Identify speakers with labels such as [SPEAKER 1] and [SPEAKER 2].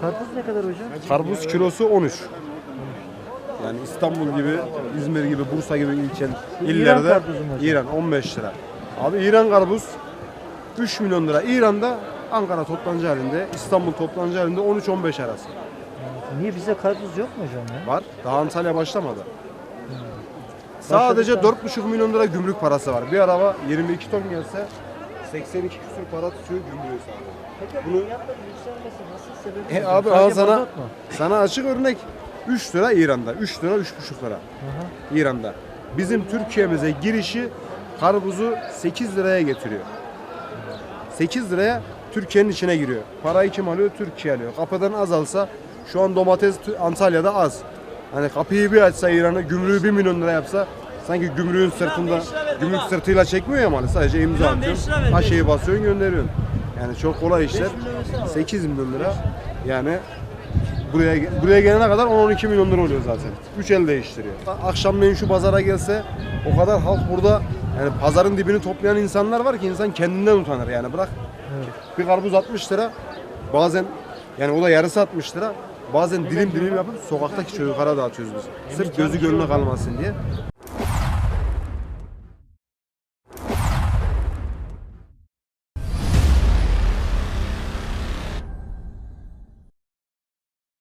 [SPEAKER 1] Karpuz ne kadar hocam?
[SPEAKER 2] Karpuz kilosu 13. Yani İstanbul gibi, İzmir gibi, Bursa gibi ilçe illerde
[SPEAKER 1] İran karpuzu mu hocam?
[SPEAKER 2] İran 15 lira. Abi İran karpuz 3 milyon lira. İran'da Ankara toplancı halinde, İstanbul toplancı halinde 13-15 arası.
[SPEAKER 1] Niye bize karpuz yok mu hocam ya?
[SPEAKER 2] Var. Daha Antalya başlamadı. Sadece
[SPEAKER 1] Başladı
[SPEAKER 2] 4,5 milyon lira gümrük parası var. Bir araba 22 ton gelse 82 küsur para tutuyor gümrüğü sadece.
[SPEAKER 1] Peki
[SPEAKER 2] Bunu-
[SPEAKER 1] fiyatların yükselmesi nasıl sebebi?
[SPEAKER 2] E abi, al sana-? Sana açık örnek 3 lira İran'da, 3 lira 3,5 lira
[SPEAKER 1] Aha.
[SPEAKER 2] İran'da. Bizim Türkiye'mize girişi karpuzu 8 liraya getiriyor. 8 liraya Türkiye'nin içine giriyor. Parayı kim alıyor? Türkiye alıyor. Kapıdan az alsa şu an domates Antalya'da az. Hani kapıyı bir açsa İran'a gümrüğü 1 milyon lira yapsa sanki gümrüğün sırtında gümrük sırtıyla çekmiyor ya malı. Sadece imza atıyorsun. Haşeyi basıyorsun gönderiyorsun. Yani çok kolay işler. 8 milyon lira. Yani buraya buraya gelene kadar 10-12 milyon lira oluyor zaten. 3 el değiştiriyor. Akşamleyin şu pazara gelse o kadar halk burada yani pazarın dibini toplayan insanlar var ki insan kendinden utanır yani bırak. Bir karpuz 60 lira. Bazen yani o da yarısı 60 lira. Bazen dilim dilim yapıp sokaktaki çocuklara dağıtıyoruz biz. Sırf gözü gönlüne kalmasın diye.